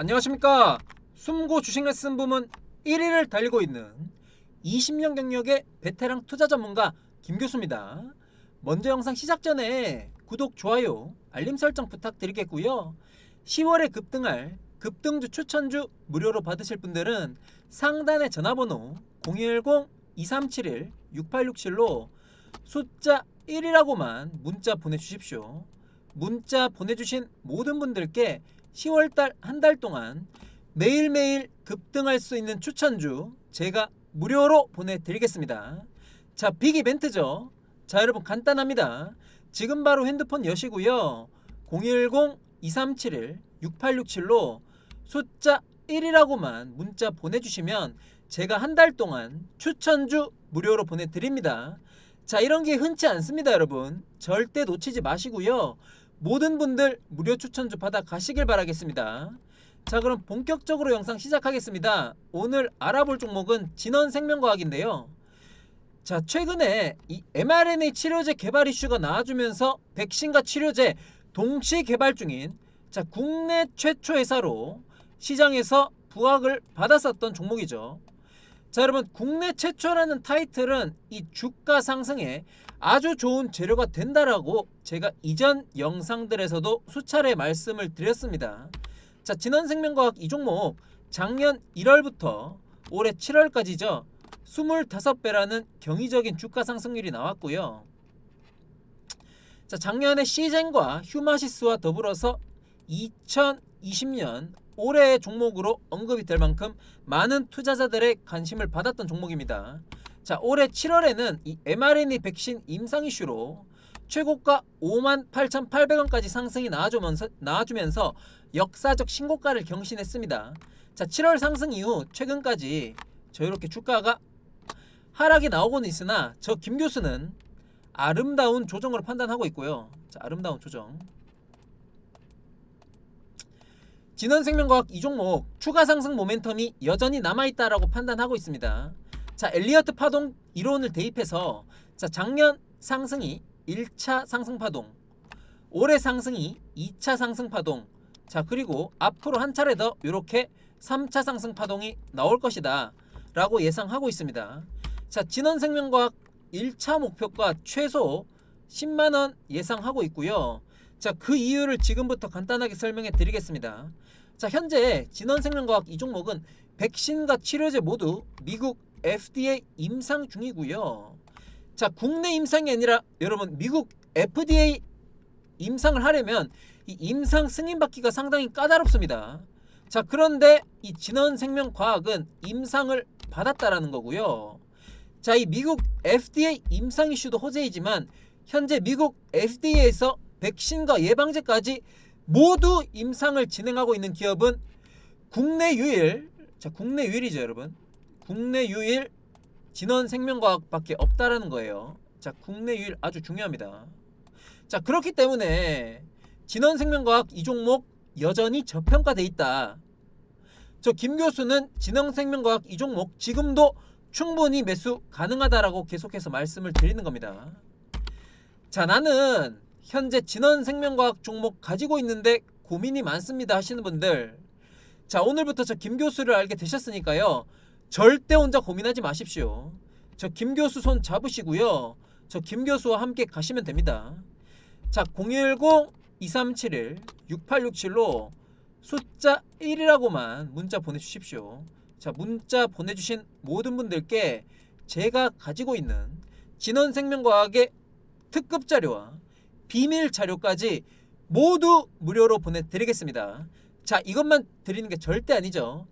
안녕하십니까 숨고 주식 레슨 부문 1위를 달리고 있는 20년 경력의 베테랑 투자 전문가 김 교수입니다. 먼저 영상 시작 전에 구독, 좋아요, 알림 설정 부탁드리겠고요. 10월에 급등할 급등주 추천주 무료로 받으실 분들은 상단의 전화번호 010-2371-6867로 숫자 1이라고만 문자 보내주십시오. 문자 보내주신 모든 분들께 10월달 한 달 동안 매일매일 급등할 수 있는 추천주 제가 무료로 보내드리겠습니다. 자, 빅 이벤트죠. 자, 여러분 간단합니다. 지금 바로 핸드폰 여시고요. 010-2371-6867로 숫자 1이라고만 문자 보내주시면 제가 한 달 동안 추천주 무료로 보내드립니다. 자, 이런 게 흔치 않습니다, 여러분. 절대 놓치지 마시고요. 모든 분들 무료 추천주 받아 가시길 바라겠습니다. 자, 그럼 본격적으로 영상 시작하겠습니다. 오늘 알아볼 종목은 진원생명과학인데요. 자, 최근에 이 mRNA 치료제 개발 이슈가 나와주면서 백신과 치료제 동시 개발 중인 자, 국내 최초 회사로 시장에서 부각을 받았었던 종목이죠. 자, 여러분 국내 최초라는 타이틀은 이 주가 상승에 아주 좋은 재료가 된다라고 제가 이전 영상들에서도 수차례 말씀을 드렸습니다. 자, 진원생명과학 이 종목 작년 1월부터 올해 7월까지죠. 25배라는 경이적인 주가 상승률이 나왔고요. 자, 작년에 시젠과 휴마시스와 더불어서 2020년 올해의 종목으로 언급이 될 만큼 많은 투자자들의 관심을 받았던 종목입니다. 자, 올해 7월에는 이 mRNA 백신 임상 이슈로 최고가 58,800원까지 상승이 나와주면서, 나와주면서 역사적 신고가를 경신했습니다. 자, 7월 상승 이후 최근까지 저 이렇게 주가가 하락이 나오고는 있으나 저 김 교수는 아름다운 조정으로 판단하고 있고요. 자, 아름다운 조정. 진원생명과학 이 종목 추가 상승 모멘텀이 여전히 남아있다라고 판단하고 있습니다. 자, 엘리어트 파동 이론을 대입해서 자, 작년 상승이 1차 상승 파동, 올해 상승이 2차 상승 파동, 자, 그리고 앞으로 한 차례 더 이렇게 3차 상승 파동이 나올 것이다 라고 예상하고 있습니다. 자, 진원생명과학 1차 목표가 최소 10만 원 예상하고 있고요. 자, 그 이유를 지금부터 간단하게 설명해 드리겠습니다. 자, 현재 진원생명과학 이 종목은 백신과 치료제 모두 미국 FDA 임상 중이고요. 자, 국내 임상이 아니라 여러분 미국 FDA 임상을 하려면 이 임상 승인 받기가 상당히 까다롭습니다. 자, 그런데 이 진원생명과학은 임상을 받았다라는 거고요. 자, 이 미국 FDA 임상 이슈도 호재이지만 현재 미국 FDA에서 백신과 예방제까지 모두 임상을 진행하고 있는 기업은 국내 유일 자 국내 유일이죠 여러분 국내 유일 진원 생명과학밖에 없다라는 거예요. 자 국내 유일 아주 중요합니다. 자 그렇기 때문에 진원 생명과학 이 종목 여전히 저평가돼 있다. 저 김 교수는 진원 생명과학 이 종목 지금도 충분히 매수 가능하다라고 계속해서 말씀을 드리는 겁니다. 자 나는 현재 진원 생명과학 종목 가지고 있는데 고민이 많습니다 하시는 분들. 자 오늘부터 저 김 교수를 알게 되셨으니까요 절대 혼자 고민하지 마십시오 저 김 교수 손 잡으시고요 저 김 교수와 함께 가시면 됩니다 자 010-2371-6867로 숫자 1이라고만 문자 보내주십시오 자 문자 보내주신 모든 분들께 제가 가지고 있는 진원생명과학의 특급 자료와 비밀 자료까지 모두 무료로 보내드리겠습니다. 자, 이것만 드리는 게 절대 아니죠.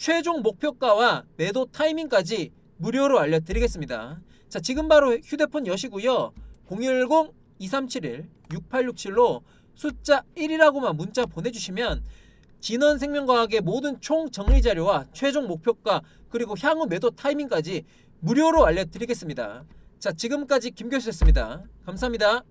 최종 목표가와 매도 타이밍까지 무료로 알려드리겠습니다. 자, 지금 바로 휴대폰 여시고요. 010-2371-6867로 숫자 1이라고만 문자 보내주시면 진원생명과학의 모든 총 정리 자료와 최종 목표가 그리고 향후 매도 타이밍까지 무료로 알려드리겠습니다. 자, 지금까지 김 교수였습니다. 감사합니다.